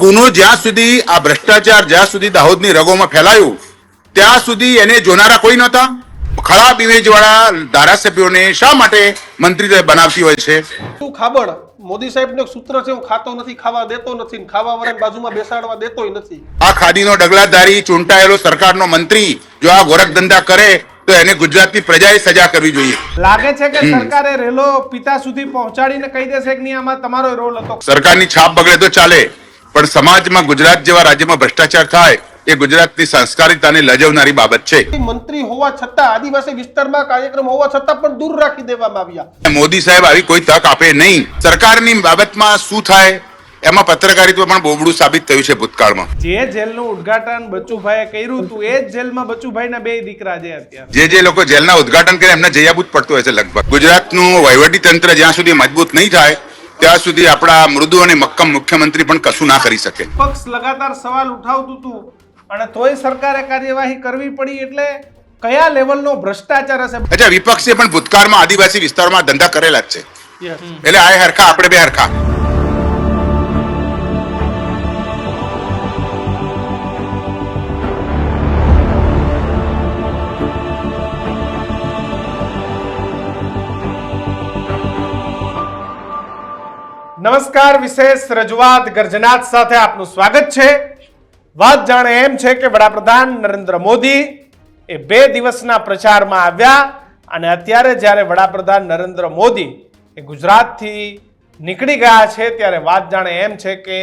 ગુનો જ્યાં સુધી આ ભ્રષ્ટાચાર જ્યાં સુધી દાહોદની રગોમાં ફેલાયું ત્યાં સુધી એને જોનારા કોઈ નહોતા. ખરાબ ઇમેજ વાળા ધારાસભ્યોને શા માટે મંત્રી બનાવતી હોય છે? શું ખાબડ મોદી સાહેબનું સૂત્ર છે હું ખાતો નથી ખાવા દેતો નથી ખાવા વાળાને બાજુમાં બેસાડવા દેતોય નથી. આ ખાદીનો ડગલાધારી ચૂંટાયેલો સરકારનો મંત્રી જો આ ગોરખ ધંધા કરે તો એને ગુજરાતની પ્રજાએ સજા કરવી જોઈએ. લાગે છે કે સરકારે રેલો પિતા સુધી પહોંચાડીને કહી દેશે કે નહીં આમાં તમારો રોલ હતો. સરકારની છાપ બગડે તો ચાલે. પણ સમાજમાં ગુજરાત જેવા રાજ્યમાં ભ્રષ્ટાચાર થાય એ ગુજરાતની સંસ્કારિતાને લજવનારી બાબત છે. મંત્રી હોવા છતાં આદિવાસી વિસ્તારમાં કાર્યક્રમ હોવા છતાં પણ દૂર રાખી દેવામાં આવ્યા. મોદી સાહેબ આવી કોઈ તક આપે નહીં. સરકારની બાબતમાં શું થાય એમાં પત્રકારિત્વ પણ બોબડું સાબિત થયું છે ભૂતકાળમાં. જે જેલનું ઉદ્ઘાટન બચુભાઈએ કર્યું હતું એ જ જેલમાં બચુભાઈના બે દીકરા જે અત્યારે જે જે લોકો જેલના ઉદઘાટન કરે એમને જયાબૂત પડતું હોય છે લગભગ. ગુજરાતનું વહીવટી તંત્ર જ્યાં સુધી મજબૂત નહીં થાય ત્યાં સુધી આપણા મૃદુ અને મક્કમ મુખ્યમંત્રી પણ કશું ના કરી શકે. પક્ષ લગાતાર સવાલ ઉઠાવતું હતું અને તોય સરકારે કાર્યવાહી કરવી પડી એટલે કયા લેવલનો ભ્રષ્ટાચાર હશે? અચ્છા વિપક્ષે પણ ભૂતકાળમાં આદિવાસી વિસ્તારમાં ધંધા કરેલા જ છે. એટલે આ હરખા આપણે બે હરખા. નમસ્કાર, વિશેષ રજૂઆત ગર્જનાથ સાથે આપનું સ્વાગત છે. વાત જાણે એમ છે કે વડાપ્રધાન નરેન્દ્ર મોદી એ બે દિવસના પ્રચારમાં આવ્યા અને અત્યારે જ્યારે વડાપ્રધાન નરેન્દ્ર મોદી એ ગુજરાતથી નીકળી ગયા છે, ત્યારે વાત જાણે એમ છે કે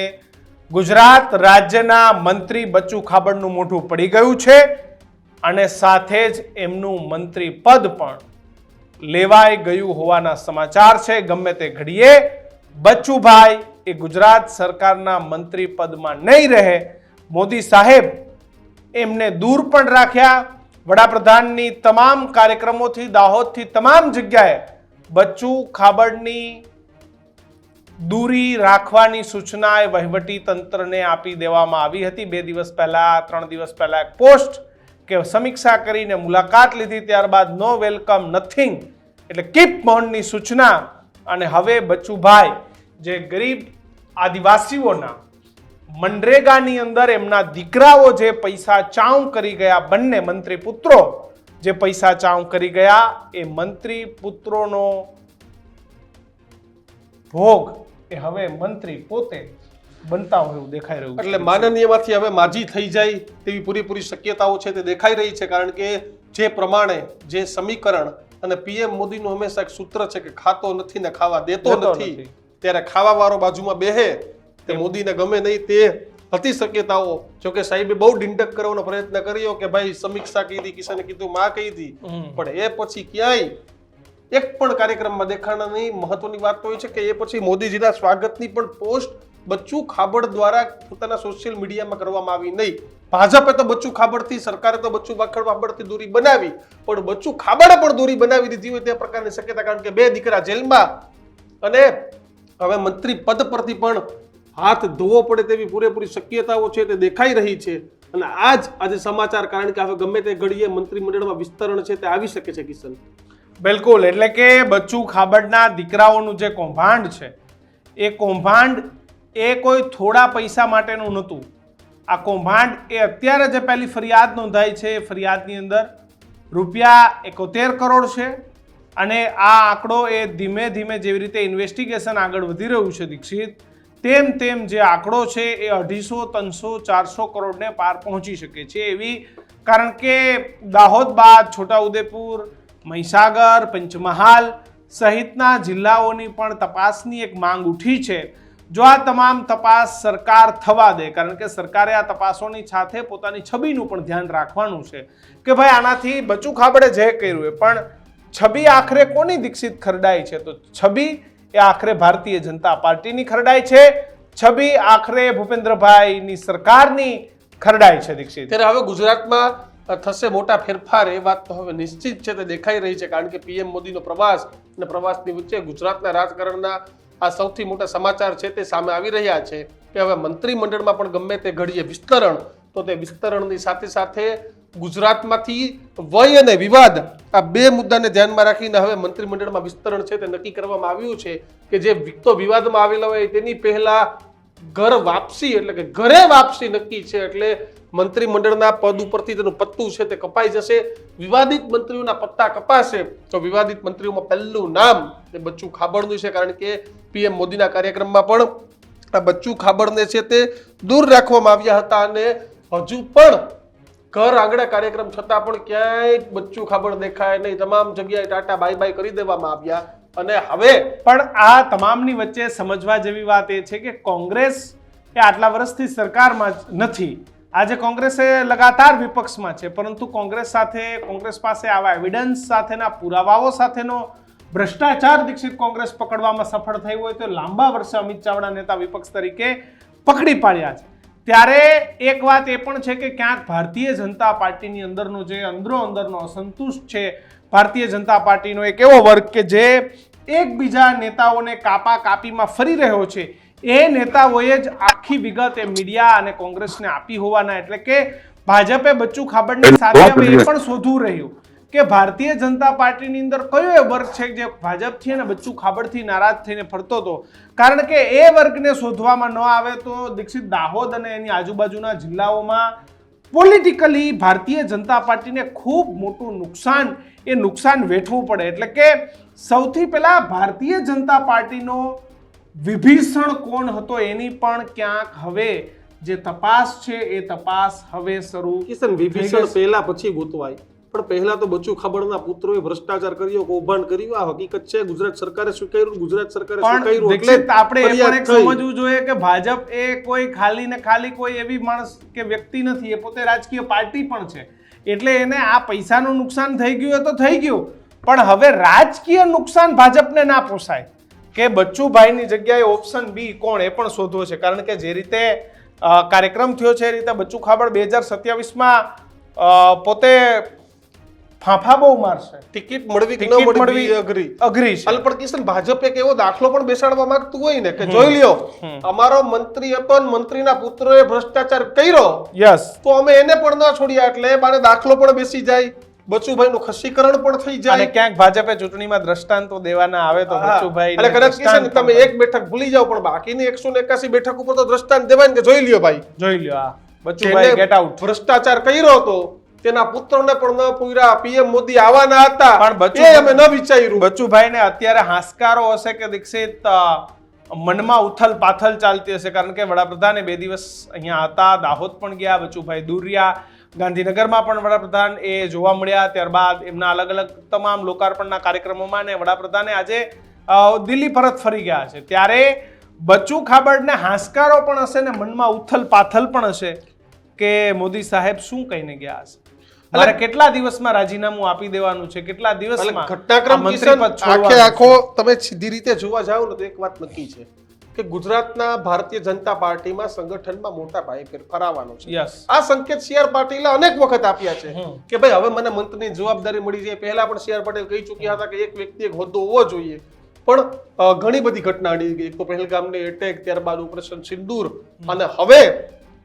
ગુજરાત રાજ્યના મંત્રી બચ્ચુ ખાબડનું મોઢું પડી ગયું છે અને સાથે જ એમનું મંત્રી પદ પણ લેવાઈ ગયું હોવાના સમાચાર છે. ગમે તે ઘડીએ બચ્ચુભાઈ એ ગુજરાત સરકારના મંત્રી પદમાં નહીં રહે. મોદી સાહેબ એમને દૂર પણ રાખ્યા. વડાપ્રધાનની તમામ કાર્યક્રમોથી, દાહોદથી તમામ જગ્યાએ બચ્ચુ ખાબડની દૂરી રાખવાની સૂચના એ વહીવટી તંત્રને આપી દેવામાં આવી હતી. બે દિવસ પહેલા, ત્રણ દિવસ પહેલા એક પોસ્ટ કે સમીક્ષા કરીને મુલાકાત લીધી. ત્યારબાદ નો વેલકમ નથિંગ એટલે કીપ મોનની સૂચના અને હવે બચુભાઈ જે ગરીબ આદિવાસીઓના મનરેગાની અંદર એમના દીકરાઓ જે પૈસા ચાઉં કરી ગયા બંને મંત્રી પુત્રો જે પૈસા ચાઉં કરી ગયા એ મંત્રી પુત્રોનો ભોગ એ હવે મંત્રી પોતે બનતા હોય એવું દેખાઈ રહ્યું એટલે માનનીયમાંથી હવે માજી થઈ જાય તેવી પૂરેપૂરી શક્યતાઓ છે તે દેખાઈ રહી છે કારણ કે જે પ્રમાણે જે સમીકરણ અને પીએમ મોદીનું હંમેશા એક સૂત્ર છે કે ખાતો નથી ને ખાવા દેતો નથી. ત્યારે ખાવા વાળો બાજુમાં બેહે તે મોદીને ગમે નહીં તે હતી શક્યતાઓ. જોકે સાહેબે બહુ ડિંડક કરવાનો પ્રયત્ન કર્યો કે ભાઈ સમીક્ષા કીધી કિશને કીધું માં કહી હતી પણ એ પછી ક્યાંય એક પણ કાર્યક્રમમાં દેખાણા નહીં મહત્વની વાત તો એ છે કે એ પછી મોદીજીના સ્વાગતની પણ પોસ્ટ બચ્ચુ ખાબડ દ્વારા પોતાના સોશિયલ મીડિયામાં કરવામાં આવી નહીં. ભાજપે તો બચ્ચુ ખાબડથી સરકારે તો બચ્ચુ ખાબડથી દૂરી બનાવી. પણ બચ્ચુ ખાબડે પણ દૂરી બનાવી દીધી હોય તે પ્રકારની શક્યતા કારણ કે બે દીકરા જેલમાં અને હવે મંત્રી પદ પરથી પણ હાથ ધોવો પડે તેવી પૂરેપૂરી શક્યતાઓ છે તે દેખાઈ રહી છે. અને આ જ આજે સમાચાર કારણ કે હવે ગમે તે ઘડીએ મંત્રીમંડળમાં વિસ્તરણ છે તે આવી શકે છે, કિશન. બિલકુલ, એટલે કે બચ્ચુ ખાબડના દીકરાઓનું જે કૌભાંડ છે, એ કૌભાંડ એ કોઈ થોડા પૈસા માટેનું નહોતું. આ કૌભાંડ એ અત્યારે જે પહેલી ફરિયાદ નોંધાઈ છે, એ ફરિયાદની અંદર રૂપિયા એકોતેર કરોડ છે અને આ આંકડો એ ધીમે ધીમે જેવી રીતે ઇન્વેસ્ટિગેશન આગળ વધી રહ્યું છે, દીક્ષિત. તેમ તેમ જે આંકડો છે એ અઢીસો, ત્રણસો, ચારસો કરોડને પાર પહોંચી શકે છે એવી. કારણ કે દાહોદ બાદ, છોટાઉદેપુર, મહીસાગર, પંચમહાલ સહિતના જિલ્લાઓની પણ તપાસની એક માંગ ઉઠી છે. જો આ તમામ તપાસ સરકાર થવા દે, કારણ કે સરકારે આ તપાસોની સાથે પોતાની છબીનું પણ ધ્યાન રાખવાનું છે કે ભાઈ આનાથી બચુ ખાબડે જે કર્યું એ. પણ છબી આખરે કોની દીક્ષિત ખરડાઈ છે? તો છબી એ આખરે ભારતીય જનતા પાર્ટીની ખરડાઈ છે. છબી આખરે ભૂપેન્દ્રભાઈની સરકારની ખરડાઈ છે દીક્ષિત. ત્યારે હવે ગુજરાતમાં થશે મોટા ફેરફાર, એ વાત તો હવે નિશ્ચિત છે, તે દેખાઈ રહી છે, કારણ કે પીએમ મોદીનો પ્રવાસ અને પ્રવાસની વચ્ચે ગુજરાતના રાજકારણના આ સૌથી મોટા સમાચાર છે તે સામે આવી રહ્યા છે. કે હવે મંત્રીમંડળમાં પણ ગમે તે ઘડીએ વિસ્તરણ, તો તે વિસ્તરણની સાથે સાથે ગુજરાતમાંથી વય અને વિવાદ આ બે મુદ્દાને ધ્યાનમાં રાખીને હવે મંત્રીમંડળમાં વિસ્તરણ છે તે નક્કી કરવામાં આવ્યું છે કે જે વિકતો વિવાદમાં આવેલા હોય તેની પહેલા ઘર વાપસી એટલે કે ઘરે વાપસી નક્કી છે એટલે મંત્રીમંડળના પદ ઉપરથી તેનું પત્તું છે તે કપાઈ જશે. વિવાદિત મંત્રીઓના પત્તા કપાશે તો વિવાદિત મંત્રીઓમાં પહેલું નામ એ બચ્ચું ખાબડનું છે કારણ કે પીએમ મોદીના કાર્યક્રમમાં પણ આ બચ્ચું ખાબડને છે તે દૂર રાખવામાં આવ્યા હતા અને હજુ પણ ઘર આગળ કાર્યક્રમ છતાં પણ ક્યાંય બચ્ચું ખાબડ દેખાય નહીં. તમામ જગ્યાએ ટાટા બાય બાય કરી દેવામાં આવ્યા અને હવે પણ આ તમામની વચ્ચે સમજવા જેવી વાત એ છે કે કોંગ્રેસ એ આટલા વર્ષથી સરકારમાં નથી. આજે કોંગ્રેસે લગાતાર વિપક્ષમાં છે, પરંતુ કોંગ્રેસ સાથે, કોંગ્રેસ પાસે આવા એવિડન્સ સાથેના પુરાવાઓ સાથેનો ભ્રષ્ટાચાર દીક્ષિત કોંગ્રેસ પકડવામાં સફળ થઈ હોય તો લાંબા વર્ષે અમિત ચાવડા નેતા વિપક્ષ તરીકે પકડી પાડ્યા છે. ત્યારે એક વાત એ પણ છે કે ક્યાંક ભારતીય જનતા પાર્ટીની અંદરનો જે અંદરો અંદરનો અસંતુષ્ટ છે ભારતીય જનતા પાર્ટીનો એક એવો વર્ગ કે જે એકબીજા નેતાઓને કાપા કાપીમાં ફરી રહ્યો છે. એ નેતાઓએ જ આખી વિગત એ મીડિયા અને કોંગ્રેસને આપી હોવાના એટલે કે ભાજપે બચ્ચું ખાબડની સાથે એ પણ શોધવું રહ્યું. કે ભારતીય જનતા પાર્ટીની અંદર કયો એ વર્ગ છે જે ભાજપથી અને બચ્ચુ ખાબડથી નારાજ થઈને ફરતો હતો? કારણ કે એ વર્ગને શોધવામાં ન આવે તો દીક્ષિત દાહોદ અને એની આજુબાજુના જિલ્લાઓમાં પોલિટિકલી ભારતીય જનતા પાર્ટીને ખૂબ મોટું નુકસાન એ નુકસાન વેઠવું પડે. એટલે કે સૌથી પહેલાં ભારતીય જનતા પાર્ટીનો વિભીષણ કોણ હતો એની પણ ક્યાંક હવે જે તપાસ છે એ તપાસ હવે શરૂ કિશન વિભીષણ પહેલા પછી ગોતવાય. પણ પહેલા તો બચ્ચુ ખબરના પુત્રોએ ભ્રષ્ટાચાર કર્યો કૌભાંડ કર્યું. આ હકીકત છે ગુજરાત સરકારે સ્વીકાર્યું ગુજરાત સરકારે સ્વીકાર્યું એટલે આપણે એ પણ એક સમજવું જોઈએ કે ભાજપ એ કોઈ ખાલી ને ખાલી કોઈ એવી માણસ કે વ્યક્તિ નથી એ પોતે રાજકીય પાર્ટી પણ છે. એટલે એને આ પૈસાનું નુકસાન થઈ ગયું એ તો થઈ ગયું. પણ હવે રાજકીય નુકસાન ભાજપને ના પોસાય. કે બચ્ચુભાઈની જગ્યાએ ઓપ્શન બી કોણ એ પણ શોધવો છે. કારણ કે જે રીતે કાર્યક્રમ થયો છે એ રીતે બચ્ચુ ખાબડ બે હજાર સત્યાવીસમાં પોતે ફાંફા બહુ મારશે. ટિકિટ મળવી કે ન મળવી અઘરી. અઘરી છે. પણ કિશન ભાજપ એક એવો દાખલો પણ બેસાડવા માંગતું હોય ને કે જોઈ લ્યો અમારો મંત્રી હતો ને મંત્રીના પુત્રોએ ભ્રષ્ટાચાર કર્યો યસ. તો અમે એને પણ ન છોડ્યા એટલે એ દાખલો પણ બેસી જાય બચુભાઈનું ખસીકરણ પણ થઈ અને જાય ક્યાંક ભાજપે ચૂંટણીમાં દ્રષ્ટાંતો દેવાના આવે તો બચુભાઈ એટલે કદાચ કિશન તમે એક બેઠક ભૂલી જાઓ પણ બાકીની એકસો ને એકાસી બેઠક ઉપર તો દ્રષ્ટાંત દેવાય ને કે જોઈ લ્યો ભાઈ. જોઈ લ્યો આ. બચ્ચુભાઈ ગેટ આઉટ ભ્રષ્ટાચાર કર્યો હતો તેના પુત્રને પણ ન પૂર્યા. પીએમ મોદી આવવાના હતા. પણ એ અમે ન વિચાર્યું. બચ્ચુભાઈને અત્યારે હાશકારો હશે કે દીક્ષિત મનમાં ઉથલ પાથલ ચાલતી હશે? કારણ કે વડાપ્રધાને બે દિવસ અહીંયા હતા દાહોદ પણ ગયા બચ્ચુભાઈ દૂર રહ્યા. ગાંધીનગરમાં પણ વડાપ્રધાન એ જોવા મળ્યા. ત્યારબાદ એમના અલગ અલગ તમામ લોકાર્પણના કાર્યક્રમોમાં ને વડાપ્રધાને આજે દિલ્હી પરત ફરી ગયા છે. ત્યારે બચ્ચુ ખાબડને હાંસકારો પણ હશે ને મનમાં ઉથલ પાથલ પણ હશે કે મોદી સાહેબ શું કહીને ગયા હશે? મારે કેટલા દિવસમાં રાજીનામું આપી દેવાનું છે? કેટલા દિવસમાં? ઘટનાક્રમ આખે આખો તમે સીધી રીતે જોવા જાવ ને તો એક વાત નક્કી છે કે ગુજરાતના ભારતીય જનતા પાર્ટીમાં સંગઠનમાં મોટા પાયે ફેરફાર આવવાનો છે આ સંકેત સી આર પાટીલે અનેક વખત આપ્યા છે કે ભાઈ હવે મને મંત્રીની જવાબદારી મળી જાય. પહેલા પણ સી આર પાટીલ કહી ચૂક્યા હતા કે એક વ્યક્તિ એક હોદ્દો હોવો જોઈએ. પણ ઘણી બધી ઘટના અડી ગઈ એક તો પહેલગામની એટેક ત્યારબાદ ઓપરેશન સિંદૂર. અને હવે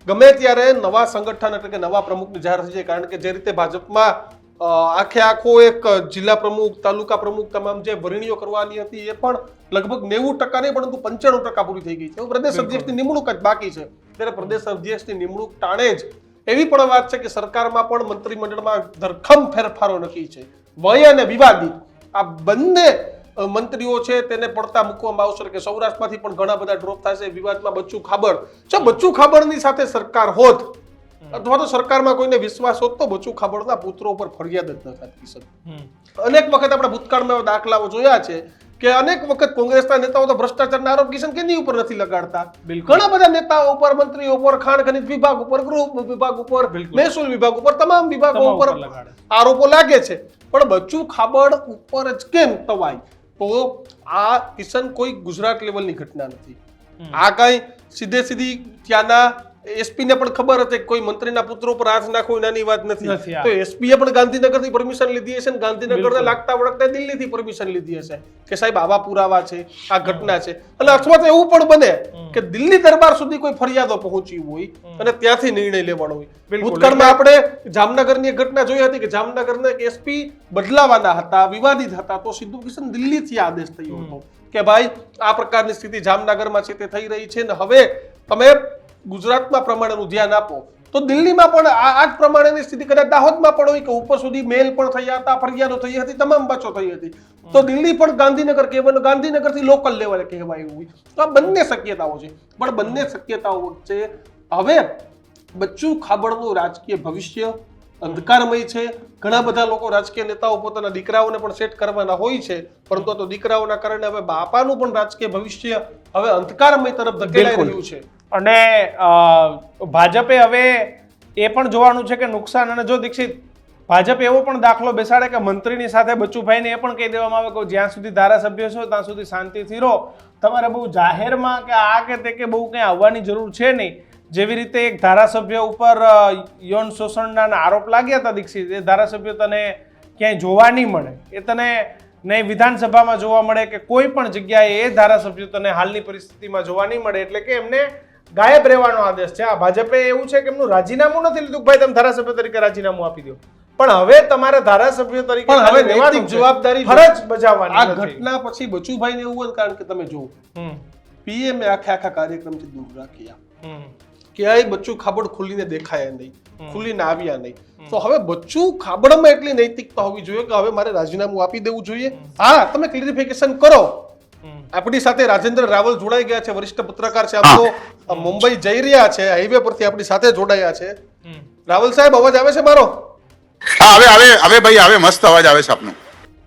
ગમે ત્યારે નવા સંગઠન એટલે કે નવા પ્રમુખની જાહેર થઈ જાય કારણ કે જે રીતે ભાજપમાં આખે આખો એક જિલ્લા પ્રમુખ તાલુકા પ્રમુખ તમામ જે વરણીઓ કરવાની હતી એ પણ લગભગ નેવું ટકા નહીં પરંતુ પંચાણું ટકા પૂરી થઈ ગઈ છે. પ્રદેશ અધ્યક્ષની નિમણૂક જ બાકી છે. ત્યારે પ્રદેશ અધ્યક્ષની નિમણૂક ટાણે જ એવી પણ વાત છે કે સરકારમાં પણ મંત્રીમંડળમાં ધરખમ ફેરફારો નક્કી છે. વય અને વિવાદિત. આ બંને મંત્રીઓ છે તેને પડતા મૂકવામાં આવશે કે સૌરાષ્ટ્રમાંથી પણ ઘણા બધા ડ્રોપ થશે વિવાદમાં બચ્ચું ખાબડ જો બચ્ચું ખાબડની સાથે સરકાર હોત અથવા તો સરકારમાં કોઈને વિશ્વાસ હોત તો બચ્ચું ખાબડના પુત્રો ઉપર ફરિયાદ જ ન થતી કિશન અનેક વખત આપણે ભૂતકાળમાં દાખલાઓ જોયા છે કે અનેક વખત કોંગ્રેસના નેતાઓ તો ભ્રષ્ટાચારના આરોપ કિશન કેની ઉપર નથી લગાડતા. ઘણા બધા નેતાઓ ઉપર મંત્રીઓ ઉપર ખાણ ખનિજ વિભાગ ઉપર ગૃહ વિભાગ ઉપર મહેસૂલ વિભાગ ઉપર તમામ વિભાગો ઉપર ઉપર આરોપો લાગે છે. પણ બચ્ચું ખાબડ ઉપર જ કેમ તવાય? તો આ કિશન કોઈ ગુજરાત લેવલની ઘટના નથી. આ કઈ સીધે સીધી ત્યાંના એસપી ને પણ ખબર હતી કોઈ મંત્રીના પુત્રો પર હાથ નાખવો નાની વાત નથી, તો એસપીએ પણ ગાંધીનગરથી પરમિશન લીધી હશે ને ગાંધીનગરને લાગતા વળગતા દિલ્હીથી પરમિશન લીધી હશે કે સાહેબ આવા પુરાવા છે આ ઘટના છે. અને અથવા તો એવું પણ બને કે દિલ્હી દરબાર સુધી કોઈ ફરિયાદો પહોંચી હોય અને ત્યાંથી નિર્ણય લેવાનો હોય. ભૂતકાળમાં આપણે જામનગરની એક ઘટના જોઈ હતી કે જામનગરના એસપી બદલાવાના હતા વિવાદિત હતા તો સિદ્ધુ કિશન દિલ્હીથી આદેશ થયો હતો કે ભાઈ આ પ્રકારની સ્થિતિ જામનગરમાં છે તે થઈ રહી છે ને હવે તમે ગુજરાતમાં પ્રમાણેનું ધ્યાન આપો તો દિલ્હીમાં પણ આ જ પ્રમાણેની સ્થિતિ કદાચ દાહોદમાં પણ હોય કે ઉપર સુધી મેલ પણ થયા હતા ફરિયાદો થઈ હતી તમામ બચો થઈ હતી. તો દિલ્હી પણ ગાંધીનગર કહેવાનું ગાંધીનગરથી લોકલ લેવલે કહેવાય એવું તો આ બંને શક્યતાઓ છે. પણ બંને શક્યતાઓ વચ્ચે હવે બચ્ચું ખાબડનું રાજકીય ભવિષ્ય અંધકારમય છે. ઘણા બધા લોકો રાજકીય નેતાઓ પોતાના દીકરાઓને પણ સેટ કરવાના હોય છે. પરંતુ તો દીકરાઓના કારણે હવે બાપાનું પણ રાજકીય ભવિષ્ય હવે અંધકારમય તરફ ધકેલાઈ રહ્યું છે. અને ભાજપે હવે એ પણ જોવાનું છે કે નુકસાન, અને જો દીક્ષિત, ભાજપ એવો પણ દાખલો બેસાડે કે મંત્રીની સાથે બચ્ચુભાઈને એ પણ કહી દેવામાં આવે કે જ્યાં સુધી ધારાસભ્ય છો, ત્યાં સુધી શાંતિથી રહો. તમારે બહુ જાહેરમાં કે આ કે તે કે બહુ કંઈ આવવાની જરૂર છે નહીં. જેવી રીતે એક ધારાસભ્ય ઉપર યૌન શોષણના આરોપ લાગ્યા હતા દીક્ષિત, એ ધારાસભ્ય તને ક્યાંય જોવા નહીં મળે. એ તને નહીં વિધાનસભામાં જોવા મળે કે કોઈ પણ જગ્યાએ એ ધારાસભ્ય તને હાલની પરિસ્થિતિમાં જોવા નહીં મળે. એટલે કે એમને ગાયબ રહેવાનો આદેશ છે. આ ભાજપે એવું છે કે એમનું રાજીનામું નથી લીધું ભાઈ તમે ધારાસભ્ય તરીકે રાજીનામું આપી દો. પણ હવે તમારે ધારાસભ્ય તરીકે પણ હવે નૈતિક જવાબદારી ફરજ બજાવવાની આ ઘટના પછી બચુભાઈને એવું કારણ કે તમે જુઓ. પીએમ આખા આખા કાર્યક્રમથી દૂર રાખ્યા ક્યાંય બચ્ચું ખાબડ ખુલીને દેખાયા નહીં ખુલીને આવ્યા નહીં. તો હવે બચ્ચું ખાબડમાં એટલી નૈતિકતા હોવી જોઈએ કે હવે મારે રાજીનામું આપી દેવું જોઈએ? હા તમે ક્લિયરિફિકેશન કરો. આપણી સાથે રાજેન્દ્ર રાવલ જોડાઈ ગયા છે વરિષ્ઠ પત્રકાર છે આમ તો મુંબઈ જઈ રહ્યા છે હાઈવે પરથી આપણી સાથે જોડાયા છે. રાવલ સાહેબ અવાજ આવે છે મારો? હા હવે આવે હવે ભાઈ આવે મસ્ત અવાજ આવે છે આપનો.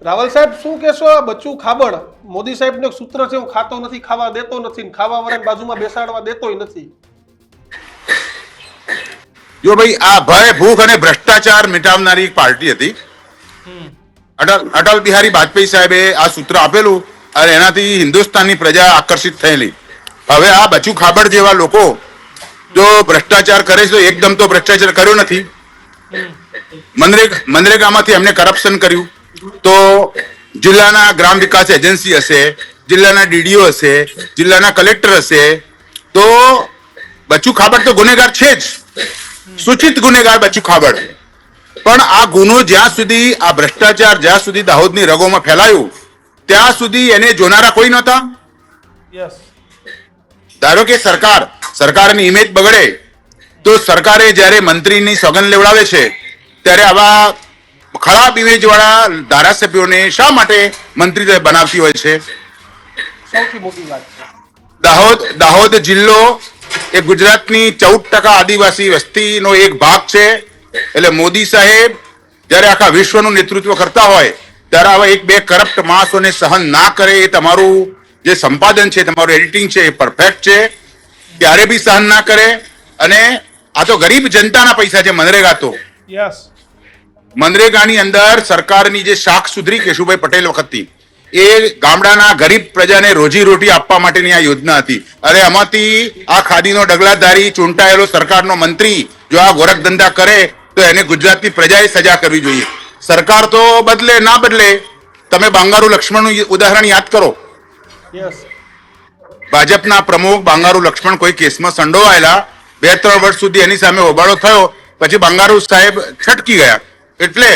રાવલ સાહેબ શું કહેશો આ બચ્ચું ખાબડ? મોદી સાહેબનું એક સૂત્ર છે હું ખાતો નથી ખાવા દેતો નથી ખાવા વાળાની બાજુમાં બેસાડવા દેતોય નથી. જો ભાઈ આ ભય ભૂખ અને ભ્રષ્ટાચાર મિટાવનારી એક પાર્ટી હતી. અટલ અટલ બિહારી વાજપેયી સાહેબે આ સૂત્ર આપેલું. અને એનાથી હિન્દુસ્તાનની પ્રજા આકર્ષિત થયેલી. હવે આ બચુ ખાબડ જેવા લોકો જો ભ્રષ્ટાચાર કરે છે, તો એકદમ તો ભ્રષ્ટાચાર કર્યો નથી. મનરેગા, મનરેગામાંથી એમને કરપ્શન કર્યું. તો જિલ્લાના ગ્રામ વિકાસ એજન્સી હશે, જિલ્લાના ડીડીઓ હશે, જિલ્લાના કલેક્ટર હશે, તો બચુ ખાબડ તો ગુનેગાર છે જ. સૂચિત ગુનેગાર બચુ ખાબડ. પણ આ ગુનો જ્યાં સુધી, આ ભ્રષ્ટાચાર જ્યાં સુધી દાહોદની રગોમાં ફેલાયું ત્યાં સુધી એને જોનારા કોઈ નહોતા. ધારો કે સરકાર સરકારની ઇમેજ બગડે તો સરકારે જ્યારે મંત્રીની સોગંદ લેવડાવે છે ત્યારે આવા ખરાબ ઇમેજ વાળા ધારાસભ્યોને શા માટે મંત્રી બનાવતી હોય છે. દાહોદ દાહોદ જિલ્લો એ ગુજરાતની ચૌદ ટકા આદિવાસી વસ્તીનો એક ભાગ છે. એટલે મોદી સાહેબ જ્યારે આખા વિશ્વનું નેતૃત્વ કરતા હોય ત્યારે આવા એક બે કરપ્ટ માણસોને સહન ના કરે એ તમારું જે સંપાદન છે તમારું એડિટિંગ છે એ પરફેક્ટ છે. ત્યારે બી સહન ના કરે. અને આ તો ગરીબ જનતાના પૈસા છે મનરેગા તો. મનરેગાની અંદર સરકારની જે શાખ સુધરી કેશુભાઈ પટેલ વખતથી એ ગામડાના ગરીબ પ્રજાને રોજી રોટી આપવા માટેની આ યોજના હતી. અરે આમાંથી આ ખાદીનો ડગલાધારી ચૂંટાયેલો સરકારનો મંત્રી જો આ ગોરખ ધંધા કરે તો એને ગુજરાતની પ્રજાએ સજા કરવી જોઈએ. સરકાર તો બદલે ના બદલે તમે બાંગારુ લક્ષ્મણનું ઉદાહરણ યાદ કરો. ભાજપના પ્રમુખ બાંગારુ લક્ષ્મણ કોઈ કેસમાં સંડોવાયેલા બે ત્રણ વર્ષ સુધી એની સામે હોબાળો થયો પછી બાંગારુ સાહેબ છટકી ગયા. એટલે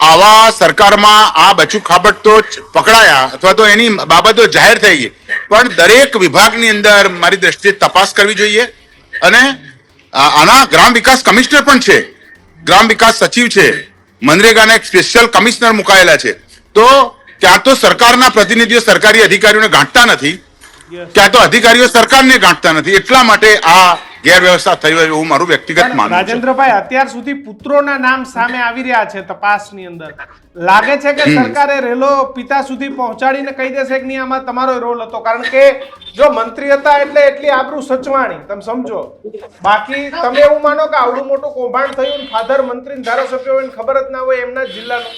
આવા સરકારમાં આ બચુ ખાબટ તો પકડાયા અથવા તો એની બાબતો જાહેર થઈ ગઈ. પણ દરેક વિભાગની અંદર મારી દ્રષ્ટિએ તપાસ કરવી જોઈએ. અને આના ગ્રામ વિકાસ કમિશનર પણ છે. ગ્રામ વિકાસ સચિવ છે. મનરેગાના એક સ્પેશિયલ કમિશનર મુકાયેલા છે. તો ક્યાં તો સરકારના પ્રતિનિધિઓ સરકારી અધિકારીઓને ગાંઠતા નથી. ક્યાં તો અધિકારીઓ સરકારને ગાંઠતા નથી. એટલા માટે આ ગેરવ્યવસ્થા થઈ હોય એવું મારું વ્યક્તિગત માનવું રાજેન્દ્રભાઈ અત્યાર સુધી પુત્રોના નામ સામે આવી રહ્યા છે તપાસની અંદર. લાગે છે કે સરકારે રેલો પિતા સુધી પહોંચાડીને કહી દેશે કે નહીં આમાં તમારો રોલ હતો. કારણ કે જો મંત્રી હતા એટલે એટલી આબરૂ સચવાણી. તમે સમજો. બાકી તમે એવું માનો કે આવડું મોટું કૌભાંડ થયું ફાધર મંત્રી ને ધારાસભ્યો હોય ખબર જ ના હોય એમના જિલ્લાનું.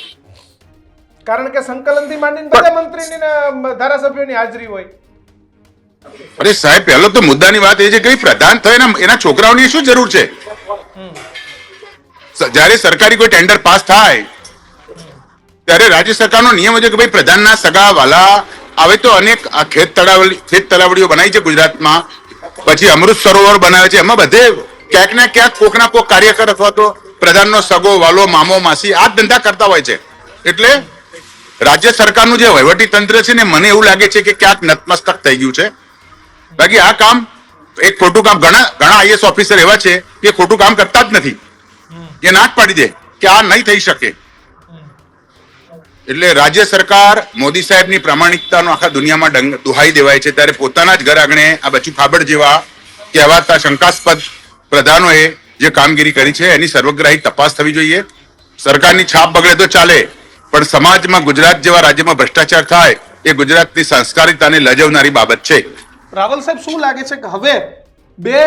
કારણ કે સંકલનથી માંડીને બધા મંત્રીની ને ધારાસભ્યોની હાજરી હોય. અરે સાહેબ, પહેલો તો મુદ્દાની વાત એ છે કે પ્રધાન થયો એના છોકરાઓની શું જરૂર છે? જ્યારે સરકારી કોઈ ટેન્ડર પાસ થાય, ત્યારે રાજ્ય સરકારનો નિયમ છે કે ભાઈ પ્રધાનના સગા વાલા આવે તો અનેક ખેત તળાવડી ખેત તળાવડીઓ બનાવી છે ગુજરાતમાં. પછી અમૃત સરોવર બનાવે છે. એમાં બધે ક્યાંક ને ક્યાંક કોકના કોક કાર્યકર અથવા તો પ્રધાનનો સગો, વાલો, મામો, માસી આ ધંધા કરતા હોય છે. એટલે રાજ્ય સરકારનું જે વહીવટી તંત્ર છે ને મને એવું લાગે છે કે ક્યાંક નતમસ્તક થઈ ગયું છે. બાકી આ કામ એક ખોટું કામ ઘણા ઘણા આઈએસ ઓફિસર એવા છે કે ખોટું કામ કરતા જ નથી. એ નાક પાડી દે કે આ નહીં થઈ શકે. એટલે રાજ્ય સરકાર મોદી સાહેબની પ્રામાણિકતાનો આખા દુનિયામાં દુહાઈ દેવાય છે. ત્યારે પોતાના જ ઘર આંગણે આ બચુ ખાબડ જેવા કહેવાતા શંકાસ્પદ પ્રધાનોએ જે કામગીરી કરી છે એની સર્વગ્રાહી તપાસ થવી જોઈએ. સરકારની છાપ બગડે તો ચાલે, પણ સમાજમાં ગુજરાત જેવા રાજ્યમાં ભ્રષ્ટાચાર થાય એ ગુજરાતની સંસ્કારિતાને લજવનારી બાબત છે. રાવલ સાહેબ શું લાગે છે કે હવે બે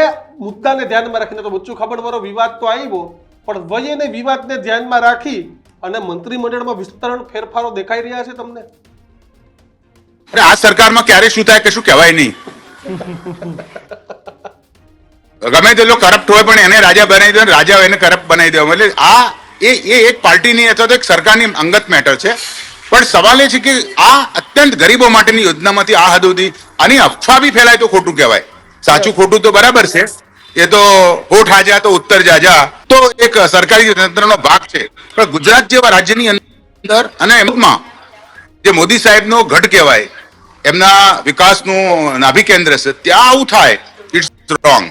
મુદ્દાને ધ્યાનમાં રાખીને તો બચ્ચું ખબરવાળો વિવાદ તો આવ્યો, પણ વય અને વિવાદને ધ્યાનમાં રાખી અને મંત્રીમંડળમાં વિસ્તરણ ફેરફારો દેખાઈ રહ્યા છે તમને? અરે, આ સરકારમાં ક્યારે શું થાય કશું કહેવાય નહીં. ગમે તેટલો કરપ્ટ હોય પણ એને રાજા બનાવી દો રાજા એને કરપ્ટ બનાવી દો એટલે આ એ એક પાર્ટીની અથવા તો એક સરકારની અંગત મેટર છે. પણ સવાલ એ છે કે આ અત્યંત ગરીબો માટેની યોજનામાંથી આ હદ સુધી આની અફવા બી ફેલાય તો ખોટું કહેવાય. સાચું ખોટું તો બરાબર છે. એ તો હોઠ હાજા તો ઉત્તર જાજા. તો એક સરકારી તંત્રનો ભાગ છે. પણ ગુજરાત જેવા રાજ્યની અંદર અને એમાં જે મોદી સાહેબનો ગઢ કહેવાય, એમના વિકાસનું નાભી કેન્દ્ર છે, ત્યાં આવું થાય. ઇટ્સ રોંગ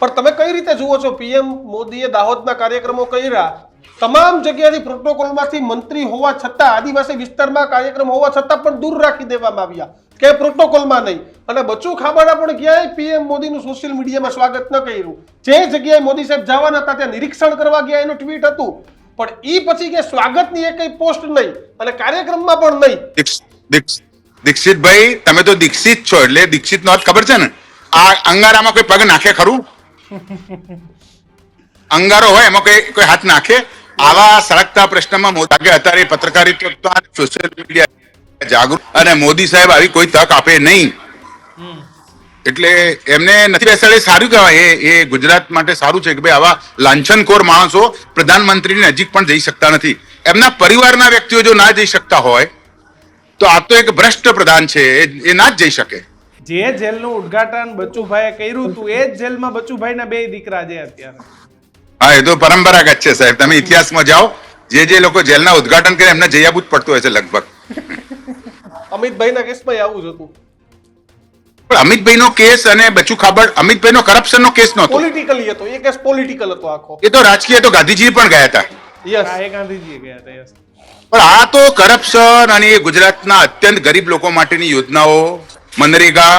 પણ તમે કઈ રીતે જુઓ છો? પીએમ મોદીએ દાહોદના કાર્યક્રમો કર્યા તમામ જગ્યાથી પ્રોટોકોલમાંથી મંત્રી હોવા છતાં, આદિવાસી વિસ્તારમાં કાર્યક્રમ હોવા છતાં પણ દૂર રાખી દેવામાં આવ્યા. કે પ્રોટોકોલમાં નહીં. અને બચુ ખાબાડા પણ ક્યાંય પીએમ મોદીનું સોશિયલ મીડિયામાં સ્વાગત ન કર્યું. જે જગ્યાએ મોદી સાહેબ જવાના હતા, ત્યાં નિરીક્ષણ કરવા ગયા એનું ટ્વીટ હતું. પણ ઈ પછી કે સ્વાગતની એક પોસ્ટ નહીં અને કાર્યક્રમમાં પણ નહીં. દીક્ષ- દીક્ષ- દીક્ષિતભાઈ, તમે તો દીક્ષિત છો એટલે દીક્ષિત નો ખબર છે ને? આ અંગારામાં કોઈ પગ નાખે ખરું? અંગારો હોય એમાં કોઈ કોઈ હાથ નાખે. આવા સળગતા પ્રશ્નમાં મોદી અત્યારે પત્રકારિતા સોશિયલ મીડિયા જાગૃત અને મોદી સાહેબ આવી કોઈ તક આપે નહીં. એટલે એમને નથી બેસાડે સારું કહેવાય. એ એ ગુજરાત માટે સારું છે કે ભાઈ આવા લાંછનખોર માણસો પ્રધાનમંત્રીની નજીક પણ જઈ શકતા નથી. એમના પરિવારના વ્યક્તિઓ જો ના જઈ શકતા હોય તો આ તો એક ભ્રષ્ટ પ્રધાન છે. એ ના જ જઈ શકે. જે જેલનું ઉદ્ઘાટન બચુભાઈએ કર્યું હતું એ જ જેલમાં બચુભાઈના બે દીકરા છે અત્યારે. હા એ તો પરંપરાગત છે સાહેબ. તમે ઇતિહાસમાં જાઓ જે જે લોકો જેલના ઉદઘાટન કરે એમને જઈ આવવું જ પડતું હોય છે લગભગ. અમિતભાઈના કેસમાં આવું જ હતું. પણ અમિતભાઈનો કેસ અને બચુ ખાબડ અમિતભાઈનો કરપ્શનનો કેસ નહોતો. પોલિટિકલી હતો. એ કેસ પોલિટિકલ હતો આખો. એ તો રાજકીય તો ગાંધીજી પણ ગયા હતા. યસ આ એ ગાંધીજી ગયા હતા યસ પણ આ તો કરપ્શન અને ગુજરાતના અત્યંત ગરીબ લોકો માટેની યોજનાઓ મનરેગા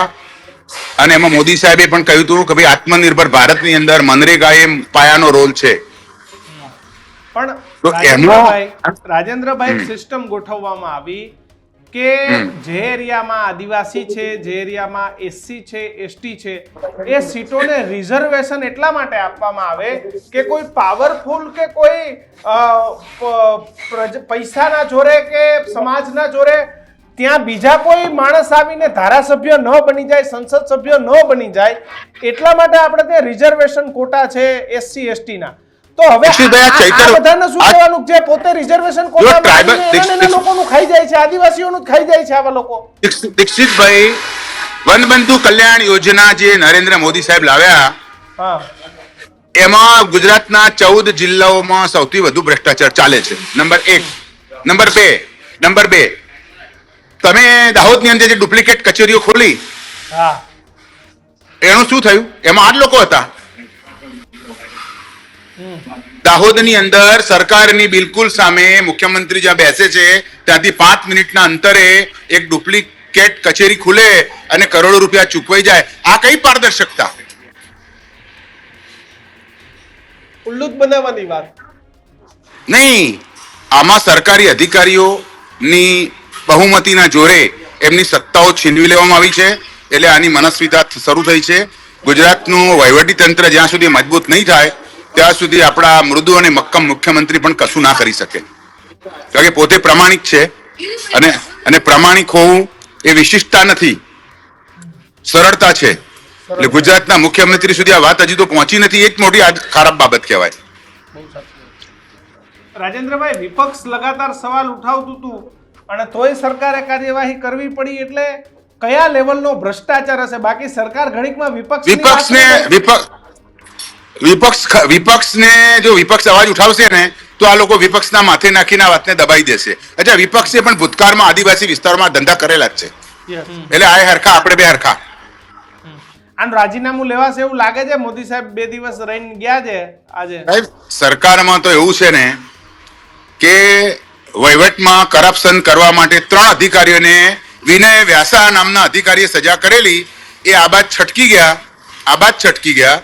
અને એમાં મોદી સાહેબે પણ કહ્યું હતું કે ભાઈ આત્મનિર્ભર ભારતની અંદર મનરેગા એ પાયાનો રોલ છે. પણ રાજેન્દ્રભાઈ સિસ્ટમ ગોઠવવામાં આવી કે જે એરિયામાં આદિવાસી છે જે એરિયામાં એસસી છે એસટી છે એ સીટોને રિઝર્વેશન એટલા માટે આપવામાં આવે કે કોઈ પાવરફુલ કે કોઈ પૈસાના જોરે કે સમાજના જોરે ત્યાં બીજા કોઈ માણસ આવીને ધારાસભ્ય ન બની જાય સંસદ સભ્ય ન બની જાય એટલા માટે આપણે ત્યાં રિઝર્વેશન કોટા છે એસસી એસટી ના તો હવે બધાને શું કહેવાનું જે પોતે રિઝર્વેશન કોટા લોકોનું ખાઈ જાય છે આદિવાસીઓનું ખાઈ જાય છે આવા લોકો. દીક્ષ- દીક્ષિતભાઈ વનબંધુ કલ્યાણ યોજના જે નરેન્દ્ર મોદી સાહેબ લાવ્યા હા. એમાં ગુજરાતના ચૌદ જિલ્લાઓમાં સૌથી વધુ ભ્રષ્ટાચાર ચાલે છે. નંબર એક. નંબર બે. નંબર બે. તમે દાહોદની અંદર જે ડુપ્લિકેટ કચેરીઓ ખોલી હા. એનું શું થયું? એમાં આઠ લોકો હતા. દાહોદની અંદર સરકારની બિલકુલ સામે મુખ્યમંત્રી જ્યાં બેસે છે ત્યાંથી પાંચ મિનિટના અંતરે એક ડુપ્લિકેટ કચેરી ખુલે અને કરોડો રૂપિયા ચૂકવાઈ જાય. આ કઈ પારદર્શકતા? ઉલ્લુ બનાવવાની વાત. નહીં. આમાં સરકારી અધિકારીઓની બહુમતીના જોરે એમની સત્તાઓ છીનવી લેવામાં આવી છે. એટલે આની મનસ્વીતા શરૂ થઈ છે. ગુજરાતનું તંત્ર જ્યાં સુધી મજબૂત નહીં થાય, ત્યાં સુધી આપણા મૃદુ અને મક્કમ મુખ્યમંત્રી પણ કશું ના કરી શકે. કારણ કે પોતે પ્રમાણિક છે અને અને પ્રમાણિક હોવું એ વિશિષ્ટતા નથી. સરળતા છે. એટલે ગુજરાતના મુખ્યમંત્રી સુધી આ વાત હજી તો પહોંચી નથી. એ જ મોટી આજ ખરાબ બાબત કહેવાય. રાજેન્દ્રભાઈ, વિપક્ષ લગાતાર સવાલ ઉઠાવતું હતું. અને તોય સરકારે કાર્યવાહી કરવી પડી એટલે કયા લેવલનો ભ્રષ્ટાચાર હશે? બાકી સરકાર ઘણીકમાં વિપક્ષ વિપક્ષને વિપક્ષ વિપક્ષ વિપક્ષને જો વિપક્ષ અવાજ ઉઠાવશે ને તો આ લોકો વિપક્ષના માથે નાખીને આ વાતને દબાઈ દેશે. અચ્છા વિપક્ષે પણ ભૂતકાળમાં આદિવાસી વિસ્તારમાં ધંધા કરેલા જ છે. એટલે આ હરખા આપણે બે હરખા. આમ રાજીનામું લેવાશે એવું લાગે છે? મોદી સાહેબ બે દિવસ રહીને ગયા છે આજે. સાહેબ સરકારમાં તો એવું છે ને કે વહીવટમાં કરપ્શન કરવા માટે ત્રણ અધિકારીઓને વિનય વ્યાસા નામના અધિકારીએ સજા કરેલી. એ આ બાદ છટકી ગયા આ બાદ છટકી ગયા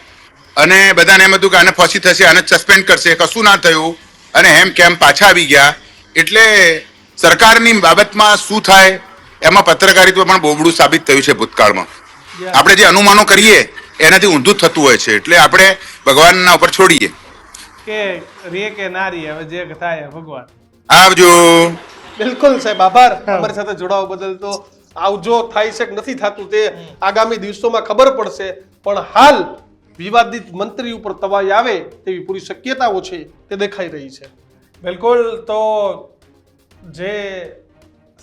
અને બધાને એમ હતું કે આને ફસી થશે આને સસ્પેન્ડ કરશે કશું ના થયું અને એમ કેમ પાછા આવી ગયા. એટલે સરકારની બાબતમાં શું થાય એમાં પત્રકારિત્વ પણ બોબડું સાબિત થયું છે ભૂતકાળમાં. આપણે જે અનુમાનો કરીએ એનાથી ઊંધું થતું હોય છે. એટલે આપણે ભગવાનના ઉપર છોડીએ. કે રે કે ના રે હવે જે થાય ભગવાન. આવજો. બિલકુલ સાહેબ આભાર. અમારી સાથે જોડાવા બદલ તો આવજો થાય છે કે નથી થતું તે આગામી દિવસોમાં ખબર પડશે. પણ હાલ વિવાદિત મંત્રી ઉપર તવાઈ આવે તેવી પૂરી શક્યતાઓ છે તે દેખાઈ રહી છે. બિલકુલ તો જે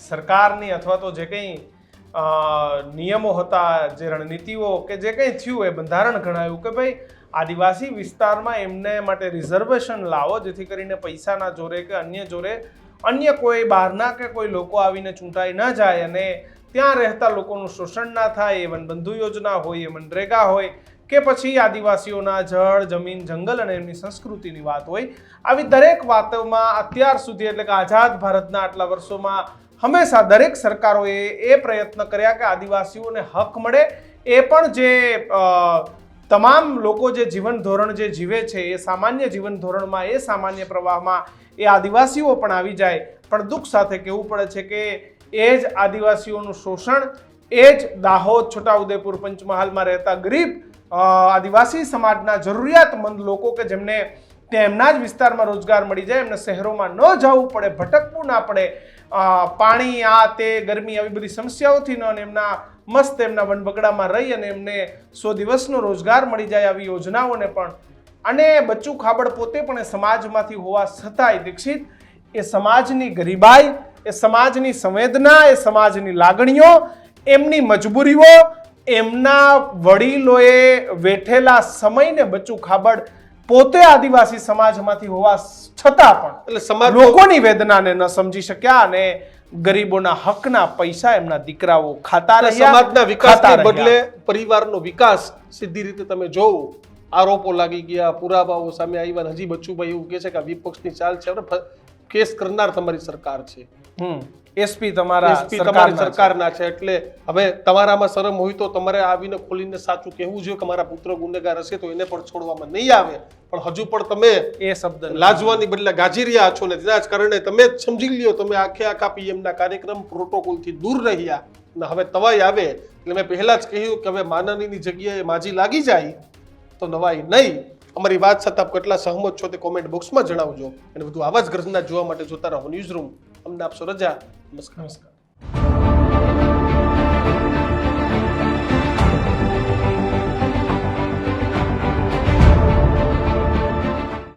સરકારની અથવા તો જે કંઈ અ, નિયમો હતા જે રણનીતિઓ કે જે કંઈ થયું એ બંધારણ ગણાયું કે ભાઈ આદિવાસી વિસ્તારમાં એમને માટે રિઝર્વેશન લાવો, જેથી કરીને પૈસાના જોરે કે અન્ય જોરે અન્ય કોઈ બહારના કે કોઈ લોકો આવીને ચૂંટાઈ ન જાય અને ત્યાં રહેતા લોકોનું શોષણ ના થાય, એ વનબંધુ યોજના હોય, એ મનરેગા હોય કે પછી આદિવાસીઓના જળ, જમીન, જંગલ અને એમની સંસ્કૃતિની વાત હોય. આવી દરેક વાતોમાં અત્યાર સુધી એટલે કે આઝાદ ભારતના આટલા વર્ષોમાં હંમેશા દરેક સરકારોએ એ પ્રયત્ન કર્યા કે આદિવાસીઓને હક મળે. એ પણ જે તમામ લોકો જે જીવન ધોરણ જે જીવે છે, એ સામાન્ય જીવન ધોરણમાં, એ સામાન્ય પ્રવાહમાં એ આદિવાસીઓ પણ આવી જાય. પણ દુઃખ સાથે કહેવું પડે છે કે એ જ આદિવાસીઓનું શોષણ, એ જ દાહોદ, છોટાઉદેપુર, પંચમહાલમાં રહેતા ગરીબ આદિવાસી સમાજના જરૂરિયાતમંદ લોકો કે જેમને તેમના જ વિસ્તારમાં રોજગાર મળી જાય, એમને શહેરોમાં ન જવું પડે, ભટકવું ના પડે. પાણી, આ, તે, ગરમી આવી બધી સમસ્યાઓથી ન અને એમના મસ્ત એમના વનબગડામાં રહી અને એમને સો દિવસનો રોજગાર મળી જાય આવી યોજનાઓને પણ. અને બચ્ચું ખાબડ પોતે પણ એ સમાજમાંથી હોવા છતાંય દીક્ષિત, એ સમાજની ગરીબાઈ, એ સમાજની સંવેદના, એ સમાજની લાગણીઓ, એમની મજબૂરીઓ, એમના વડીલોએ વેઠેલા સમયને બચ્ચું ખાબડ પોતે આદિવાસી સમાજમાંથી હોવા છતાં પણ એટલે સમાજ લોકોની વેદનાને ન સમજી શક્યા અને ગરીબોના હકના પૈસા એમના દીકરાઓ ખાતા રહ્યા સમાજના વિકાસને. બદલે પરિવારનો વિકાસ સીધી રીતે તમે જોવો આરોપો લાગી ગયા પુરાવાઓ સામે આવ્યા હજી બચ્ચુભાઈ એવું કહે છે કે વિપક્ષની ચાલ છે. કેસ કરનાર તમારી સરકાર છે. એસપી તમારા એસપી તમારી સરકારના છે. એટલે હવે તમારામાં શરમ હોય તો તમારે આવીને ખોલીને સાચું કહેવું જોઈએ કે મારા પુત્ર ગુનેગાર હશે તો એને પણ છોડવામાં નહીં આવે. પણ હજુ પણ તમે એ શબ્દ લાજવાની બદલે ગાજી રહ્યા છો ને તેના જ કારણે તમે જ સમજી લ્યો તમે આખે આખા પીએમના કાર્યક્રમ પ્રોટોકોલથી દૂર રહ્યા. અને હવે તવાઈ આવે. એટલે મેં પહેલા જ કહ્યું કે હવે માનનીની જગ્યાએ માજી લાગી જાય તો નવાઈ નહીં. અમારી વાત આપ કેટલા સહમત છો તે કોમેન્ટ બોક્સમાં જણાવજો. અને બધું આવા જ ગર્જના જોવા માટે જોતા રહો. ન્યૂઝ રૂમ અમને આપશો. રજા. નમસ્કાર.